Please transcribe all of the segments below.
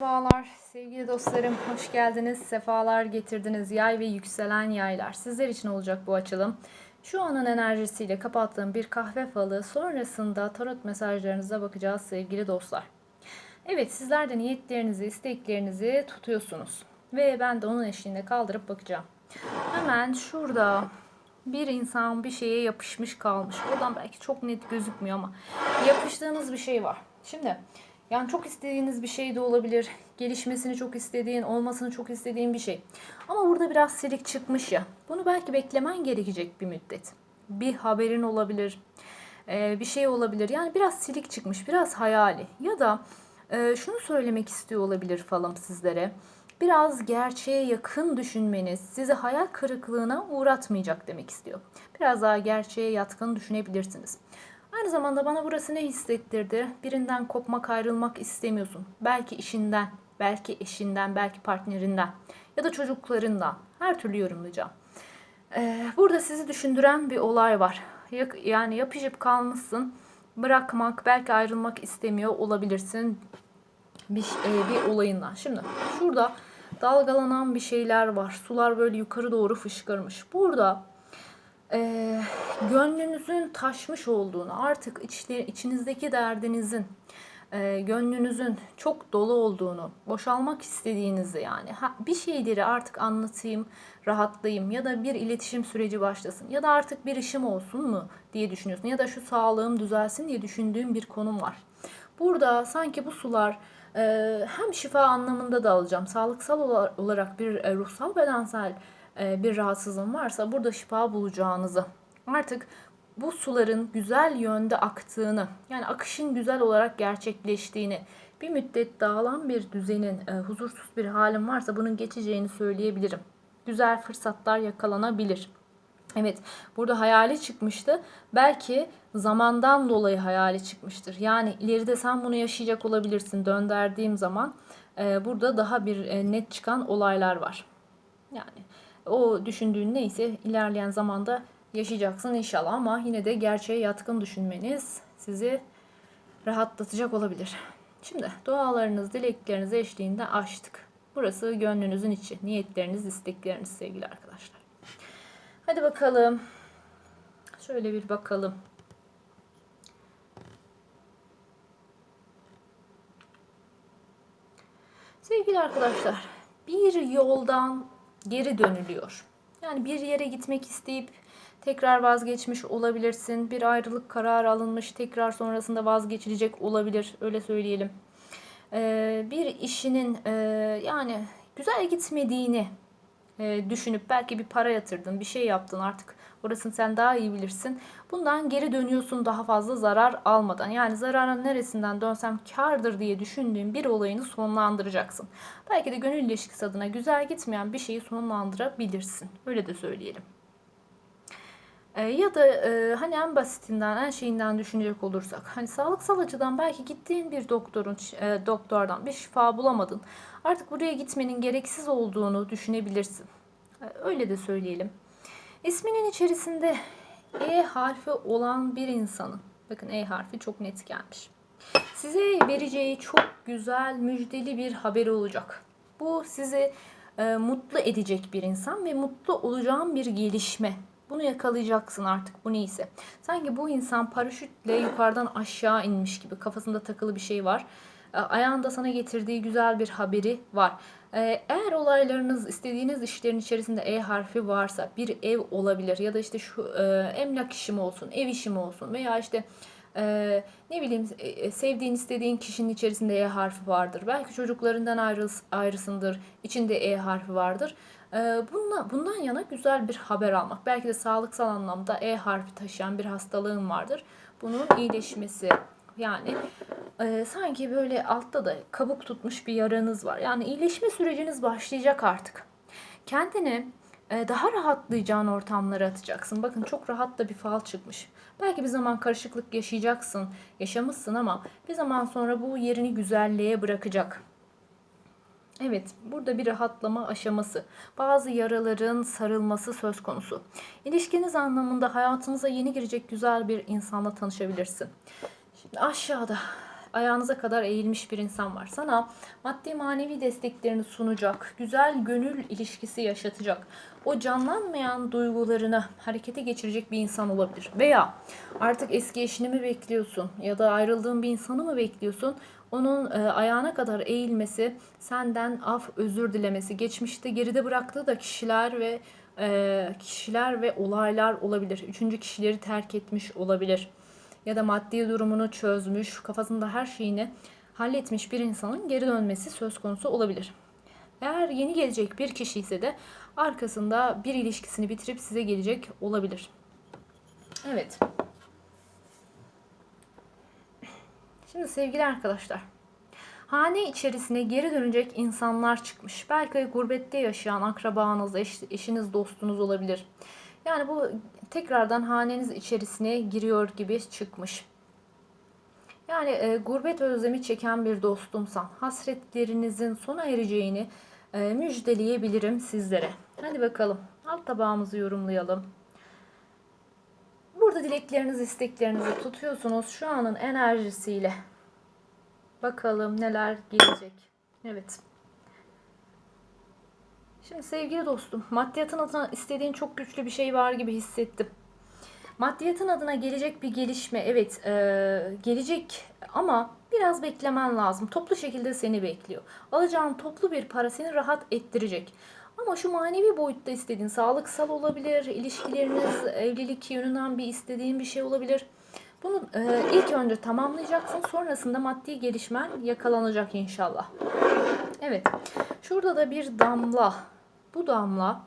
Merhabalar sevgili dostlarım, hoş geldiniz, sefalar getirdiniz yay ve yükselen yaylar. Sizler için olacak bu açılım. Şu anın enerjisiyle kapattığım bir kahve falı sonrasında tarot mesajlarınıza bakacağız sevgili dostlar. Evet sizler de niyetlerinizi, isteklerinizi tutuyorsunuz. Ve ben de onun eşliğinde kaldırıp bakacağım. Hemen şurada bir insan bir şeye yapışmış kalmış. Oradan belki çok net gözükmüyor ama yapıştığınız bir şey var. Şimdi yani çok istediğiniz bir şey de olabilir. Gelişmesini çok istediğin, olmasını çok istediğin bir şey. Ama burada biraz silik çıkmış ya. Bunu belki beklemen gerekecek bir müddet. Bir haberin olabilir. e, Bir şey olabilir. Yani biraz silik çıkmış, biraz hayali. Ya da e, şunu söylemek istiyor olabilir falım sizlere. Biraz gerçeğe yakın düşünmeniz sizi hayal kırıklığına uğratmayacak demek istiyor. Biraz daha gerçeğe yatkın düşünebilirsiniz. Aynı zamanda bana burası ne hissettirdi? Birinden kopmak, ayrılmak istemiyorsun. Belki işinden, belki eşinden, belki partnerinden ya da çocuklarından. Her türlü yorumlayacağım. Ee, burada sizi düşündüren bir olay var. Yani yapışıp kalmışsın. Bırakmak, belki ayrılmak istemiyor olabilirsin bir, e, bir olayından. Şimdi şurada dalgalanan bir şeyler var. Sular böyle yukarı doğru fışkırmış. Burada e, gönlünüzün taşmış olduğunu, artık içli, içinizdeki derdinizin, e, gönlünüzün çok dolu olduğunu, boşalmak istediğinizi yani ha, bir şeyleri artık anlatayım, rahatlayayım ya da bir iletişim süreci başlasın ya da artık bir işim olsun mu diye düşünüyorsun ya da şu sağlığım düzelsin diye düşündüğüm bir konum var. Burada sanki bu sular e, hem şifa anlamında da alacağım. Sağlıksal ola- olarak bir e, ruhsal bedensel bir rahatsızlığın varsa burada şifa bulacağınızı artık bu suların güzel yönde aktığını yani akışın güzel olarak gerçekleştiğini bir müddet dağılan bir düzenin e, huzursuz bir halin varsa bunun geçeceğini söyleyebilirim. Güzel fırsatlar yakalanabilir. Evet, burada hayali çıkmıştı. Belki zamandan dolayı hayali çıkmıştır. Yani ileride sen bunu yaşayacak olabilirsin dönderdiğim zaman. e, burada daha bir e, net çıkan olaylar var. Yani o düşündüğün neyse ilerleyen zamanda yaşayacaksın inşallah ama yine de gerçeğe yatkın düşünmeniz sizi rahatlatacak olabilir. Şimdi dualarınız, dilekleriniz eşliğinde açtık. Burası gönlünüzün içi. Niyetleriniz, istekleriniz sevgili arkadaşlar. Hadi bakalım. Şöyle bir bakalım. Sevgili arkadaşlar, bir yoldan geri dönülüyor. Yani bir yere gitmek isteyip tekrar vazgeçmiş olabilirsin. Bir ayrılık kararı alınmış, tekrar sonrasında vazgeçilecek olabilir. Öyle söyleyelim. Ee, bir işinin e, yani güzel gitmediğini e, düşünüp belki bir para yatırdın, bir şey yaptın artık orasını sen daha iyi bilirsin. Bundan geri dönüyorsun daha fazla zarar almadan. Yani zararın neresinden dönsem kardır diye düşündüğün bir olayını sonlandıracaksın. Belki de gönül ilişkisi adına güzel gitmeyen bir şeyi sonlandırabilirsin. Öyle de söyleyelim. E, ya da e, hani en basitinden, en şeyinden düşünecek olursak, hani sağlıksal açıdan belki gittiğin bir doktorun e, doktordan bir şifa bulamadın. Artık buraya gitmenin gereksiz olduğunu düşünebilirsin. E, öyle de söyleyelim. İsminin içerisinde E harfi olan bir insanın, bakın E harfi çok net gelmiş. Size vereceği çok güzel, müjdeli bir haberi olacak. Bu sizi e, mutlu edecek bir insan ve mutlu olacağın bir gelişme. Bunu yakalayacaksın artık bu neyse. Sanki bu insan paraşütle yukarıdan aşağı inmiş gibi kafasında takılı bir şey var. E, Ayağında sana getirdiği güzel bir haberi var. E, Eğer olaylarınız, istediğiniz işlerin içerisinde E harfi varsa bir ev olabilir ya da işte şu e, emlak işim olsun, ev işim olsun veya işte e, ne bileyim e, sevdiğin istediğin kişinin içerisinde E harfi vardır. Belki çocuklarından ayrı, ayrısındır, içinde E harfi vardır. E, bundan, bundan yana güzel bir haber almak. Belki de sağlıksal anlamda E harfi taşıyan bir hastalığın vardır. Bunun iyileşmesi yani e, sanki böyle altta da kabuk tutmuş bir yaranız var. Yani iyileşme süreciniz başlayacak artık. Kendini e, daha rahatlayacağın ortamlara atacaksın. Bakın çok rahat da bir fal çıkmış. Belki bir zaman karışıklık yaşayacaksın, yaşamışsın ama bir zaman sonra bu yerini güzelliğe bırakacak. Evet, burada bir rahatlama aşaması. Bazı yaraların sarılması söz konusu. İlişkiniz anlamında hayatınıza yeni girecek güzel bir insanla tanışabilirsin. Şimdi aşağıda ayağınıza kadar eğilmiş bir insan var. Sana maddi manevi desteklerini sunacak, güzel gönül ilişkisi yaşatacak, o canlanmayan duygularını harekete geçirecek bir insan olabilir. Veya artık eski eşini mi bekliyorsun ya da ayrıldığın bir insanı mı bekliyorsun? Onun e, ayağına kadar eğilmesi, senden af, özür dilemesi, geçmişte geride bıraktığı da kişiler ve e, kişiler ve olaylar olabilir. Üçüncü kişileri terk etmiş olabilir. Ya da maddi durumunu çözmüş, kafasında her şeyini halletmiş bir insanın geri dönmesi söz konusu olabilir. Eğer yeni gelecek bir kişi ise de arkasında bir ilişkisini bitirip size gelecek olabilir. Evet. Şimdi sevgili arkadaşlar. Hane içerisine geri dönecek insanlar çıkmış. Belki gurbette yaşayan akrabanız, eş, eşiniz, dostunuz olabilir. Yani bu tekrardan haneniz içerisine giriyor gibi çıkmış. Yani e, gurbet özlemi çeken bir dostumsan hasretlerinizin sona ereceğini e, müjdeleyebilirim sizlere. Hadi bakalım alt tabağımızı yorumlayalım. Burada dileklerinizi, isteklerinizi tutuyorsunuz şu anın enerjisiyle. Bakalım neler gelecek. Evet. Şimdi sevgili dostum, maddiyatın adına istediğin çok güçlü bir şey var gibi hissettim. Maddiyatın adına gelecek bir gelişme, evet e, gelecek ama biraz beklemen lazım. Toplu şekilde seni bekliyor. Alacağın toplu bir para seni rahat ettirecek. Ama şu manevi boyutta istediğin, sağlıksal olabilir, ilişkileriniz, evlilik yönünden bir istediğin bir şey olabilir. Bunu e, ilk önce tamamlayacaksın. Sonrasında maddi gelişmen yakalanacak inşallah. Evet. Şurada da bir damla. Bu damla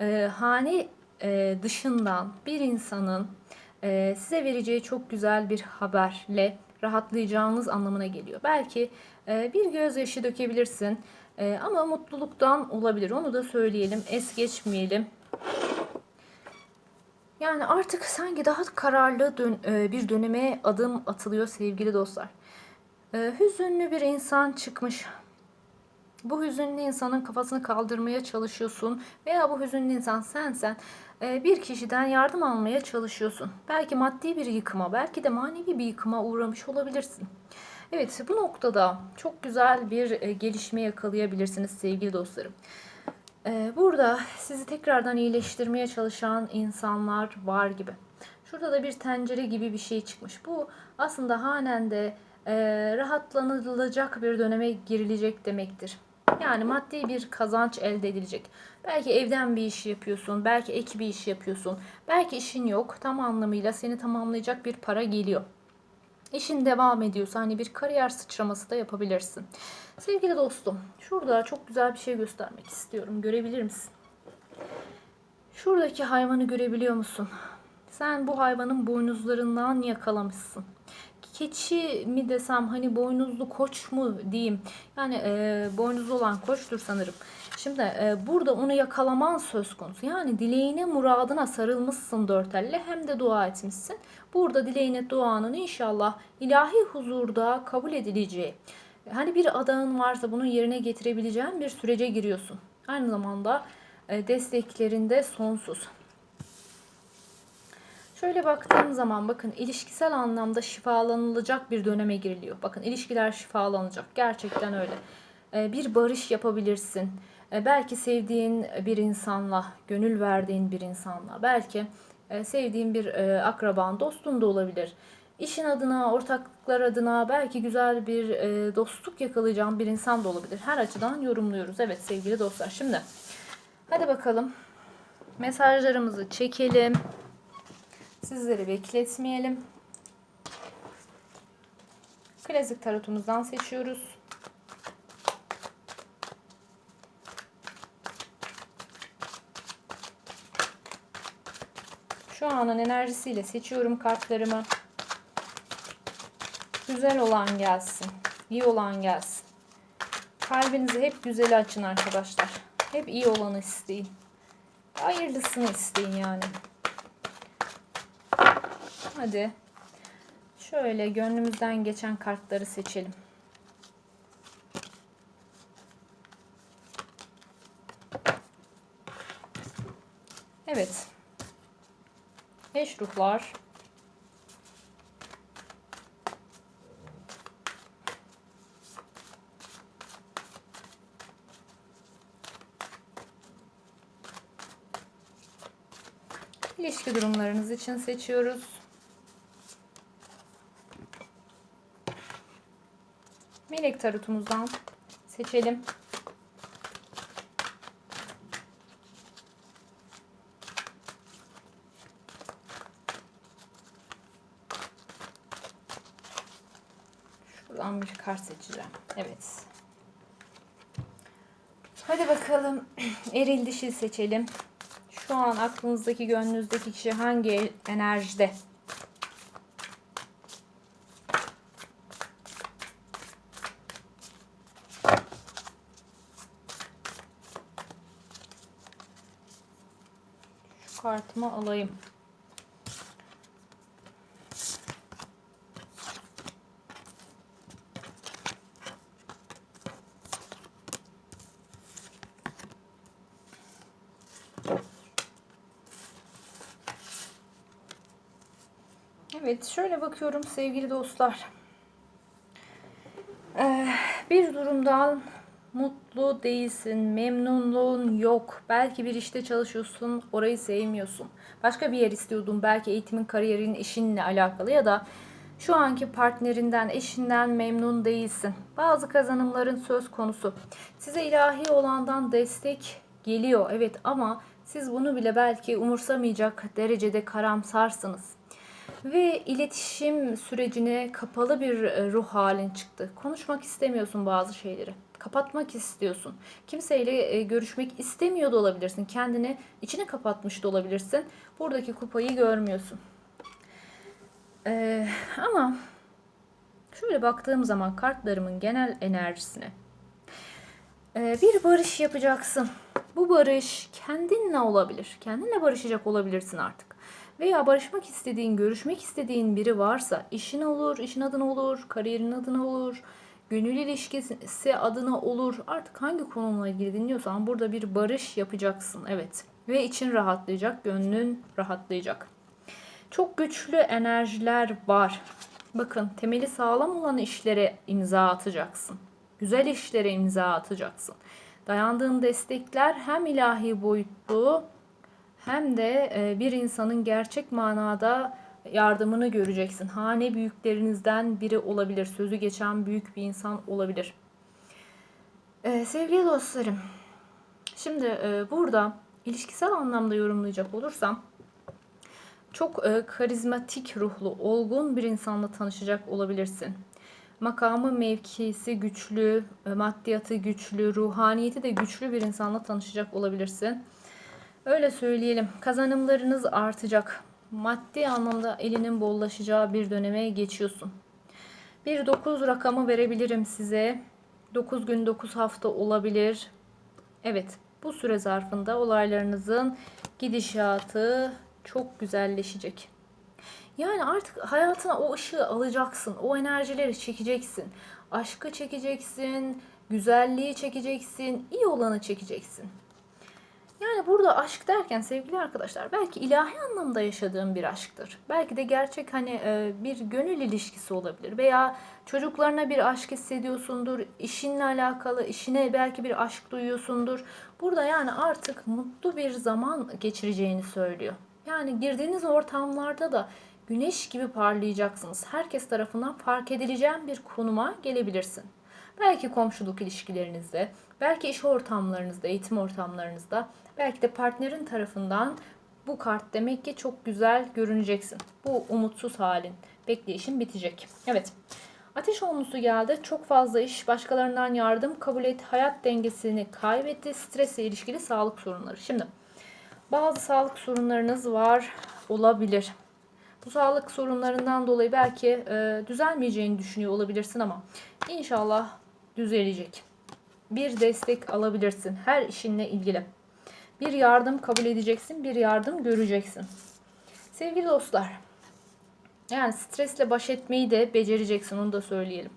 e, hane e, dışından bir insanın e, size vereceği çok güzel bir haberle rahatlayacağınız anlamına geliyor. Belki e, bir gözyaşı dökebilirsin e, ama mutluluktan olabilir. Onu da söyleyelim. Es geçmeyelim. Yani artık sanki daha kararlı dön e, bir döneme adım atılıyor sevgili dostlar. E, hüzünlü bir insan çıkmış. Bu hüzünlü insanın kafasını kaldırmaya çalışıyorsun veya bu hüzünlü insan sensen e, bir kişiden yardım almaya çalışıyorsun. Belki maddi bir yıkıma, belki de manevi bir yıkıma uğramış olabilirsin. Evet, bu noktada çok güzel bir gelişme yakalayabilirsiniz sevgili dostlarım. Ee, burada sizi tekrardan iyileştirmeye çalışan insanlar var gibi. Şurada da bir tencere gibi bir şey çıkmış. Bu aslında hanende e, rahatlanılacak bir döneme girilecek demektir. Yani maddi bir kazanç elde edilecek. Belki evden bir iş yapıyorsun, belki ek bir iş yapıyorsun, belki işin yok. Tam anlamıyla seni tamamlayacak bir para geliyor. İşin devam ediyorsa hani bir kariyer sıçraması da yapabilirsin. Sevgili dostum, şurada çok güzel bir şey göstermek istiyorum. Görebilir misin? Şuradaki hayvanı görebiliyor musun? Sen bu hayvanın boynuzlarından yakalamışsın. Keçi mi desem hani boynuzlu koç mu diyeyim. Yani e, boynuzlu olan koçtur sanırım. Şimdi e, burada onu yakalaman söz konusu. Yani dileğine muradına sarılmışsın dört elle hem de dua etmişsin. Burada dileğine duanın inşallah ilahi huzurda kabul edileceği. Hani bir adağın varsa bunu yerine getirebileceğin bir sürece giriyorsun. Aynı zamanda e, desteklerinde sonsuz. Şöyle baktığım zaman bakın ilişkisel anlamda şifalanılacak bir döneme giriliyor. Bakın ilişkiler şifalanacak. Gerçekten öyle. E, bir barış yapabilirsin. E, belki sevdiğin bir insanla, gönül verdiğin bir insanla, belki sevdiğin bir akraban, dostun da olabilir işin adına, ortaklıklar adına belki güzel bir e, dostluk yakalayacağım bir insan da olabilir. Her açıdan yorumluyoruz. Evet sevgili dostlar. Şimdi hadi bakalım. Mesajlarımızı çekelim. Sizleri bekletmeyelim. Klasik tarotumuzdan seçiyoruz. Şu anın enerjisiyle seçiyorum kartlarımı. Güzel olan gelsin. İyi olan gelsin. Kalbinizi hep güzel açın arkadaşlar. Hep iyi olanı isteyin. Hayırlısını isteyin yani. Hadi şöyle gönlümüzden geçen kartları seçelim. Evet. Eş ruhlar. İlişki durumlarınız için seçiyoruz. Melek tarotumuzdan seçelim. Şuradan bir kart seçeceğim. Evet. Hadi bakalım eril dişi seçelim. Şu an aklınızdaki, gönlünüzdeki kişi hangi enerjide? Kartımı alayım. Evet, şöyle bakıyorum sevgili dostlar. Ee, bir durumdan mutlu değilsin, memnunluğun yok. Belki bir işte çalışıyorsun, orayı sevmiyorsun. Başka bir yer istiyordun, belki eğitimin, kariyerin, işinle alakalı ya da şu anki partnerinden, eşinden memnun değilsin. Bazı kazanımların söz konusu. Size ilahi olandan destek geliyor, evet ama siz bunu bile belki umursamayacak derecede karamsarsınız ve iletişim sürecine kapalı bir e, ruh halin çıktı. Konuşmak istemiyorsun bazı şeyleri. Kapatmak istiyorsun. Kimseyle e, görüşmek istemiyor da olabilirsin. Kendini içine kapatmış da olabilirsin. Buradaki kupayı görmüyorsun. Ee, ama şöyle baktığım zaman kartlarımın genel enerjisine ee, bir barış yapacaksın. Bu barış kendinle olabilir. Kendinle barışacak olabilirsin artık veya barışmak istediğin, görüşmek istediğin biri varsa işin olur, işin adına olur, kariyerin adına olur, gönül ilişkisi adına olur. Artık hangi konumla ilgili dinliyorsan burada bir barış yapacaksın. Evet. Ve için rahatlayacak, gönlün rahatlayacak. Çok güçlü enerjiler var. Bakın temeli sağlam olan işlere imza atacaksın. Güzel işlere imza atacaksın. Dayandığın destekler hem ilahi boyutlu hem de e, bir insanın gerçek manada yardımını göreceksin. Hane büyüklerinizden biri olabilir. Sözü geçen büyük bir insan olabilir. Ee, sevgili dostlarım, şimdi e, burada ilişkisel anlamda yorumlayacak olursam çok e, karizmatik ruhlu, olgun bir insanla tanışacak olabilirsin. Makamı, mevkisi güçlü, maddiyatı güçlü, ruhaniyeti de güçlü bir insanla tanışacak olabilirsin. Öyle söyleyelim. Kazanımlarınız artacak. Maddi anlamda elinin bollaşacağı bir döneme geçiyorsun. Bir 9 rakamı verebilirim size. 9 gün 9 hafta olabilir. Evet bu süre zarfında olaylarınızın gidişatı çok güzelleşecek. Yani artık hayatına o ışığı alacaksın. O enerjileri çekeceksin. Aşkı çekeceksin. Güzelliği çekeceksin. iyi olanı çekeceksin. Yani burada aşk derken sevgili arkadaşlar belki ilahi anlamda yaşadığım bir aşktır. Belki de gerçek hani e, bir gönül ilişkisi olabilir veya çocuklarına bir aşk hissediyorsundur, işinle alakalı işine belki bir aşk duyuyorsundur. Burada yani artık mutlu bir zaman geçireceğini söylüyor. Yani girdiğiniz ortamlarda da güneş gibi parlayacaksınız. Herkes tarafından fark edileceğin bir konuma gelebilirsin. Belki komşuluk ilişkilerinizde, belki iş ortamlarınızda, eğitim ortamlarınızda, belki de partnerin tarafından bu kart demek ki çok güzel görüneceksin. Bu umutsuz halin, bekleyişin bitecek. Evet. Ateş olmusu geldi. Çok fazla iş, başkalarından yardım kabul et, hayat dengesini kaybetti, stresle ilişkili sağlık sorunları. Şimdi bazı sağlık sorunlarınız var olabilir. Bu sağlık sorunlarından dolayı belki e, düzelmeyeceğini düşünüyor olabilirsin ama inşallah düzelecek. Bir destek alabilirsin her işinle ilgili. Bir yardım kabul edeceksin, bir yardım göreceksin. Sevgili dostlar, yani stresle baş etmeyi de becereceksin onu da söyleyelim.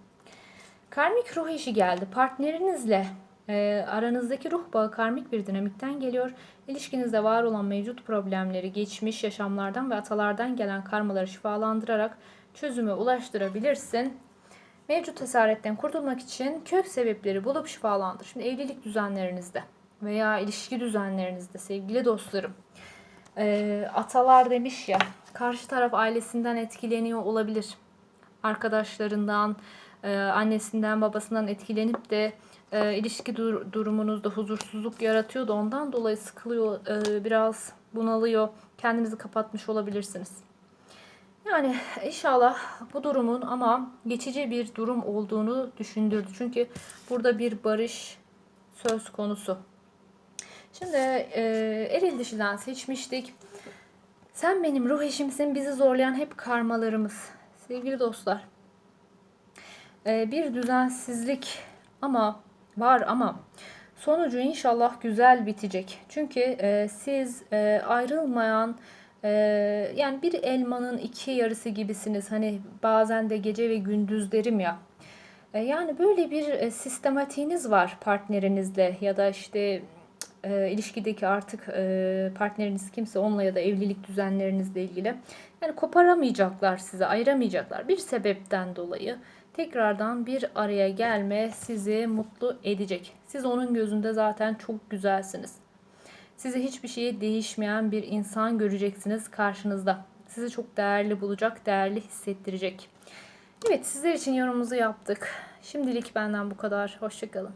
Karmik ruh eşi geldi. Partnerinizle e, aranızdaki ruh bağı karmik bir dinamikten geliyor. İlişkinizde var olan mevcut problemleri, geçmiş yaşamlardan ve atalardan gelen karmaları şifalandırarak çözüme ulaştırabilirsin. Mevcut esaretten kurtulmak için kök sebepleri bulup şifalandır. Şimdi evlilik düzenlerinizde veya ilişki düzenlerinizde sevgili dostlarım Ee, atalar demiş ya karşı taraf ailesinden etkileniyor olabilir. Arkadaşlarından, e, annesinden, babasından etkilenip de e, ilişki dur- durumunuzda huzursuzluk yaratıyor da ondan dolayı sıkılıyor, e, biraz bunalıyor. Kendinizi kapatmış olabilirsiniz. Yani inşallah bu durumun ama geçici bir durum olduğunu düşündürdü. Çünkü burada bir barış söz konusu. Şimdi e, eril dişiden seçmiştik. Sen benim ruh eşimsin, bizi zorlayan hep karmalarımız. Sevgili dostlar, e, bir düzensizlik ama var ama sonucu inşallah güzel bitecek. Çünkü e, siz e, ayrılmayan e, yani bir elmanın iki yarısı gibisiniz. Hani bazen de gece ve gündüz derim ya. E, Yani böyle bir e, sistematiğiniz var partnerinizle ya da işte e, ilişkideki artık e, partneriniz kimse onunla ya da evlilik düzenlerinizle ilgili. Yani koparamayacaklar sizi, ayıramayacaklar bir sebepten dolayı. Tekrardan bir araya gelme sizi mutlu edecek. Siz onun gözünde zaten çok güzelsiniz. Sizi hiçbir şeye değişmeyen bir insan göreceksiniz karşınızda. Sizi çok değerli bulacak, değerli hissettirecek. Evet sizler için yorumumuzu yaptık. Şimdilik benden bu kadar. Hoşçakalın.